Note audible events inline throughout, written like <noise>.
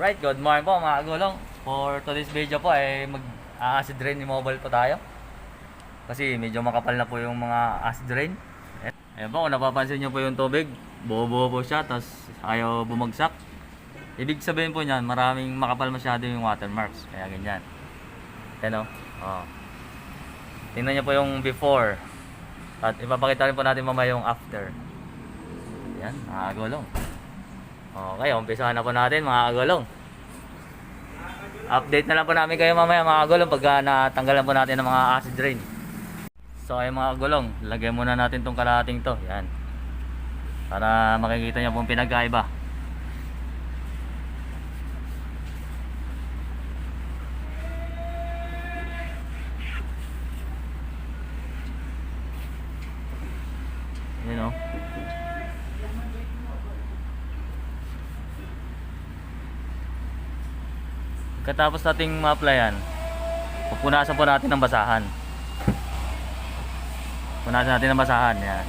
Alright, good morning po mga kagulong. For today's video po ay mag-acid drain mobile po tayo. Kasi medyo makapal na po yung mga acid drain. Ayan po, kung napapansin nyo po yung tubig, buo-buo po siya, tapos ayaw bumagsak. Ibig sabihin po niyan, maraming makapal masyado yung watermarks. Kaya ganyan. Ayan o. Oh. Tingnan nyo po yung before. At ipapakita rin po natin mamaya yung after. Yan, mga kagulong. Okay, umpisahan na po natin mga kagulong. Update na lang po namin kayo mamaya mga kagulong pagka natanggalan po natin ng mga acid rain. So ay mga kagulong, lagyan muna natin tong kalahating to. Yan. Para makikita niyo pong pinagkaiba. Katapos nating ma-applyan, pupunasan po natin ng basahan. Punasan natin ng basahan. Yan.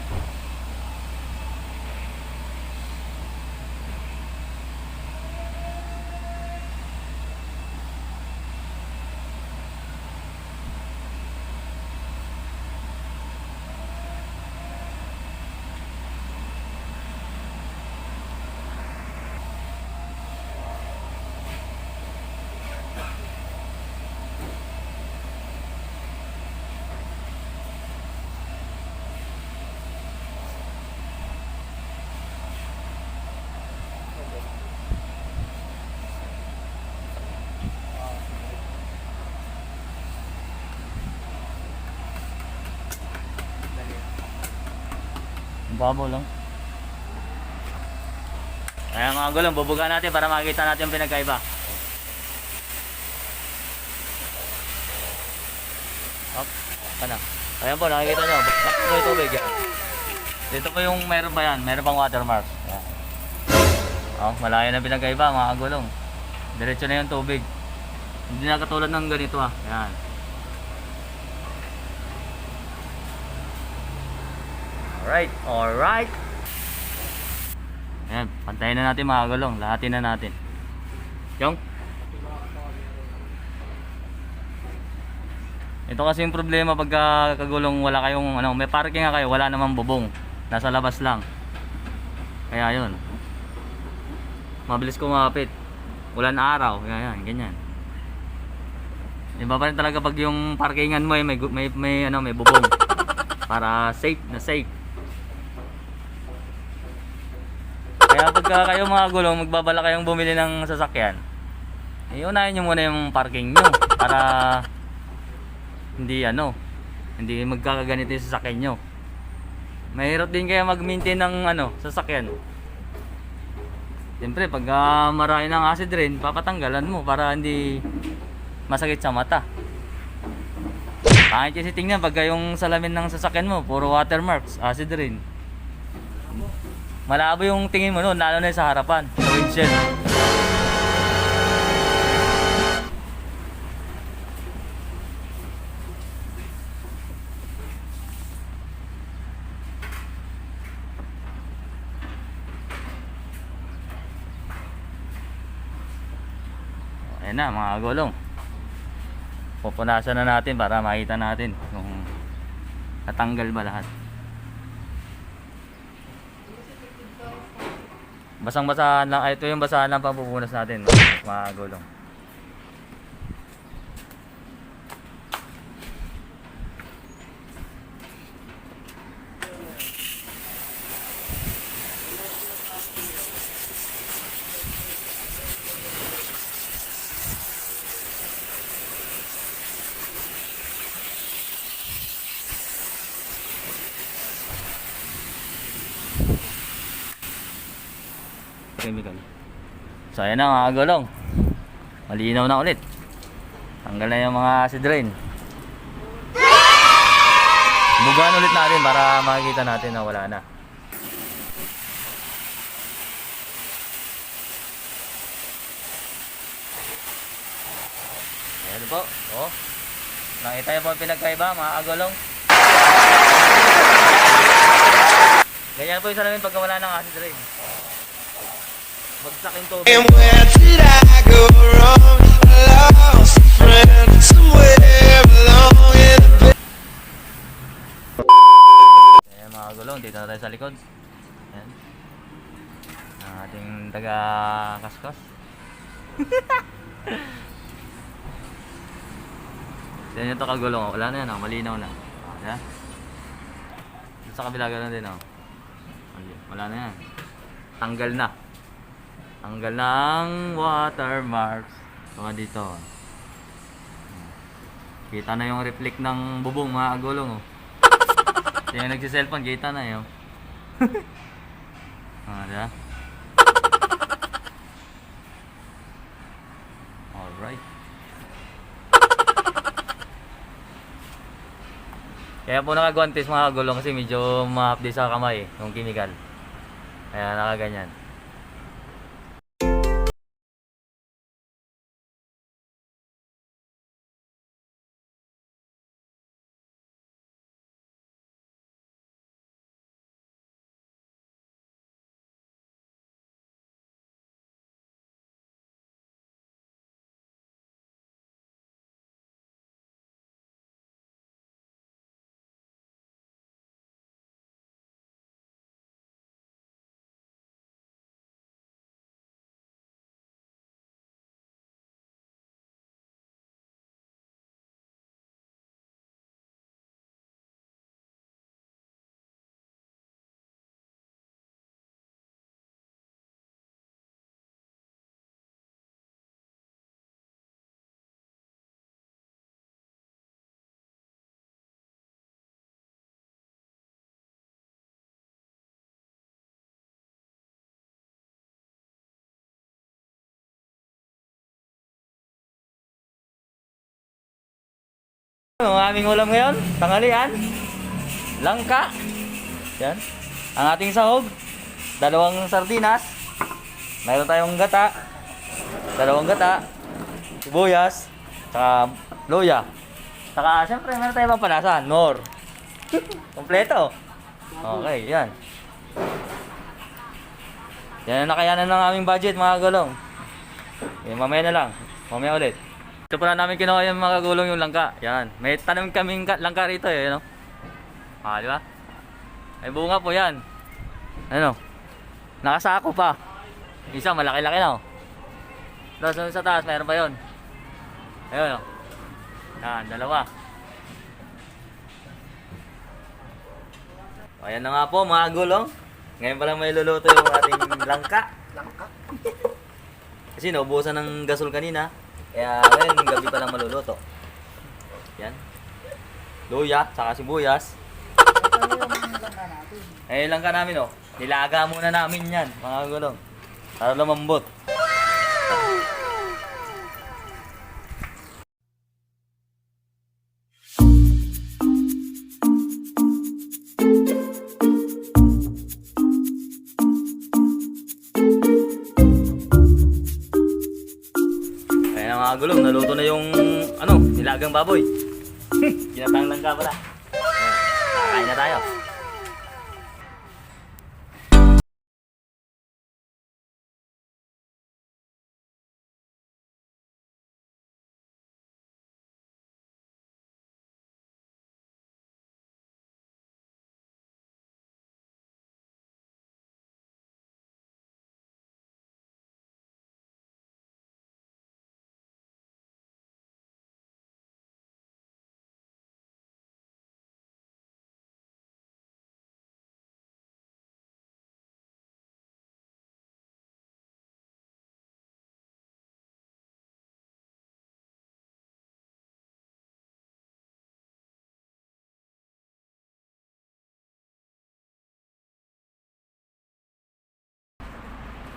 Babaw lang. Kaya mga gulong, bubuga natin para makita natin yung pinagkaiba. Up, ano? Ayan po, nakikita nyo. Bakit po yung tubig yan. Dito po yung meron pa yan. Meron pang watermark. Yan. Oh, malayo na pinagkaiba mga gulong. Diretso na yung tubig. Hindi na katulad ng ganito ah. Yan. Alright, alright. Ayan, pantayin na natin mga gulong. Lahatin na natin. Yung? Ito kasi yung problema pagka kagulong wala kayong ano, may parking nga kayo, wala namang bubong. Nasa labas lang. Kaya yun. Mabilis kumapit. Ulan araw, yan, yan, ganyan. Iba pa rin talaga pag yung parkingan mo ay may, may, may, ano, may bubong. Para safe na safe. Kaya pagka kayo mga gulong, magbabala kayong bumili ng sasakyan, eh, unahin nyo muna yung parking nyo para hindi ano, hindi magkakaganito yung sasakyan nyo. Mahirap din kaya mag-maintain ng ano, sasakyan. Siyempre, pag uh, marami ng acid rain, papatanggalan mo para hindi masakit sa mata. Pangit kasi tingnan pagka yung salamin ng sasakyan mo, puro watermarks, acid rain. Malabo yung tingin mo noon, lalo na sa harapan, sa windshield. Ayan na mga gulong. Pupunasan na natin para makita natin kung natanggal ba lahat. Basang basahan lang, ito yung basahan lang pampupunas natin mga gulong. Chemical. So ayan na mga gulong. Malinaw na ulit. Tanggal na yung mga acid rain. Bugaan ulit natin para makikita natin na wala na. Ayan po. Oh. Nakita niyo po ang pinagkaiba mga agulong. Ganyan po yung salamin pagka wala ng acid rain. Bagsak yung tubig. And where did I go wrong? Lost a friend somewhere along in the Ayan mga gulong, dito na tayo sa likod. Ayan. Ang ating taga kaskos. <laughs> Yan yung kagulong, wala na yan, oh. malinaw na. Dito sa kabila ganoon din, oh. Wala na yan. Tanggal na. Ang watermarks. Mga dito. oh. Kita na yung reflect ng bubong mga gulong, oh. Yung nagsiselfone, kita na yun. <laughs> ah, diba? Alright. Kaya po nakaguantes mga gulong kasi medyo ma-update sa kamay, yung chemical. Kaya nakaganyan. Ang aming ulam ngayon, tanghalian, langka. Yan. Ang ating sahog, dalawang sardinas. Mayroon tayong gata, dalawang gata, sibuyas, saka luya. Saka siyempre meron tayong pampalasan, nor. <laughs> Kompleto. Okay, yan. Yan ang nakayanan ng aming budget mga gulong. Eh, mamaya na lang. Mamaya ulit. Ito pala namin kinuha yung mga gulong yung langka. Yan. May tanim kaming ka- langka rito eh. No? Ah, di ba? May bunga po yan. Ano? Nakasako pa. Isa malaki-laki na oh. Tapos sa taas, mayroon pa yon. Ayun oh. Yan, dalawa. Ayan na nga po mga gulong. Ngayon pa lang may luluto yung ating langka. Langka? Kasi naubusan ng gasol kanina. Kaya ngayon, gabi pa lang maluluto. Yan. Luya, saka sibuyas. Eh, lang ka namin, oh. Nilaga muna namin yan, mga gulong. Para lumambot. Gulong, naluto na yung, ano, nilagang baboy. Ginatang lang ka pala. Kakain na tayo.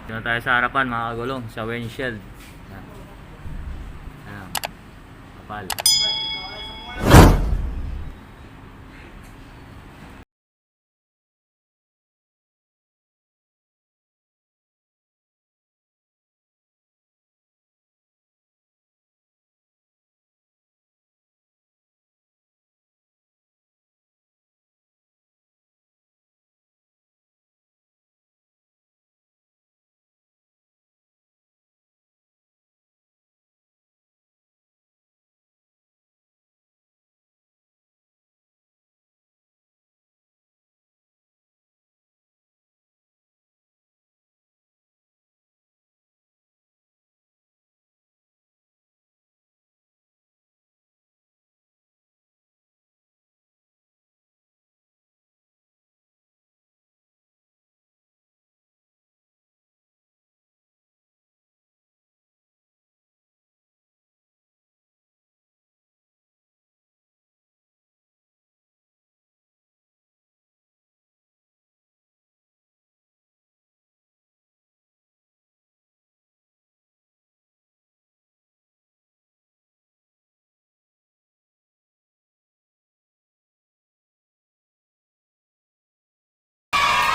Dito tayo sa harapan mga kagulong, sa windshield. Ayan. Ayan. Kapal.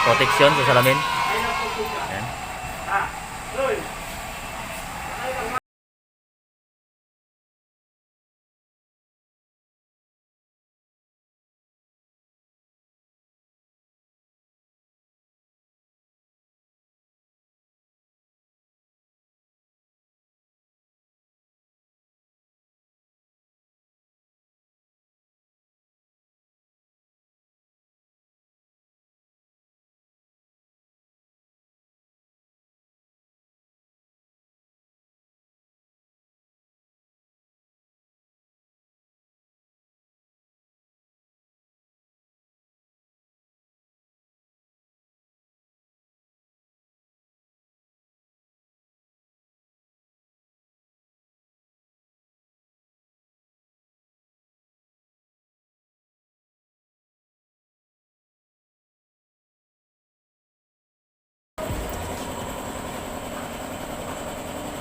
Protection sa salamin.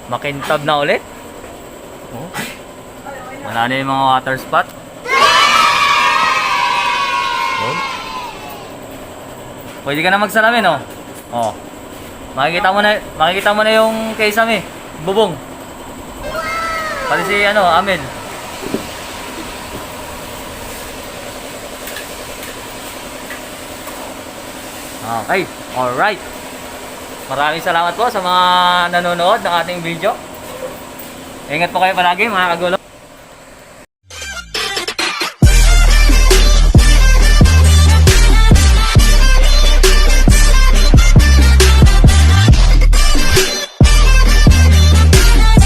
Makintab na ulit. Oh. Wala na yung mga water spot. Yun. Pwede ka na magsalamin, oh. Oh. Makikita mo na, makikita mo na yung kesame. Bubong. Pati si ano, Amel. Okay, alright. Maraming salamat po sa mga nanonood ng ating video. Ingat po kayo palagi mga kagulo.